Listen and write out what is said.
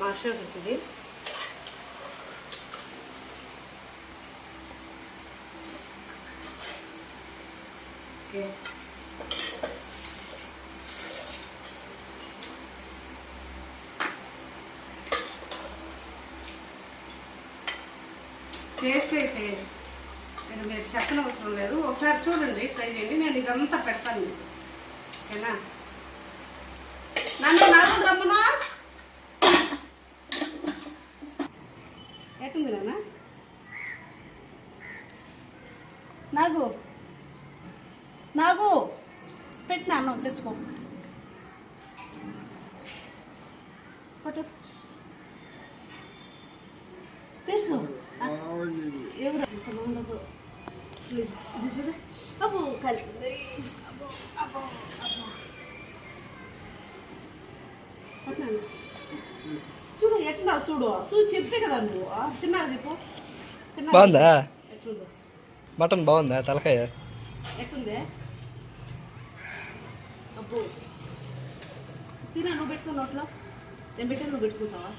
Master ఇది okay. Taste అయితే నేను మీరు చెప్పనవసరం లేదు. ఒకసారి చూడండి ట్రై చేయండి. నేను ఇదంతా పెడతాను మీకు. ఓకేనా? ఎట్టుంది నాన్న? నాగు. నాగు. పెట్టినా అన్నం తెచ్చుకో. పట్టు తెలుసు ఎవరు? అంత బాగుండదు అసలు ఇది- చూడు. అబ్బో కలిపి అబ్బో చూడు ఎట్లా చూడు? చూడు చెప్తే కదా నువ్వు. చిన్నగా చెప్పు. బాగుందా? మటన్ బాగుందా? తలకాయ? ఎట్లుంది? అబ్బో. తినా నువ్వు పెట్టుకో నోట్లో. నేను పెట్టా నువ్వు పెట్టుకుంటావా?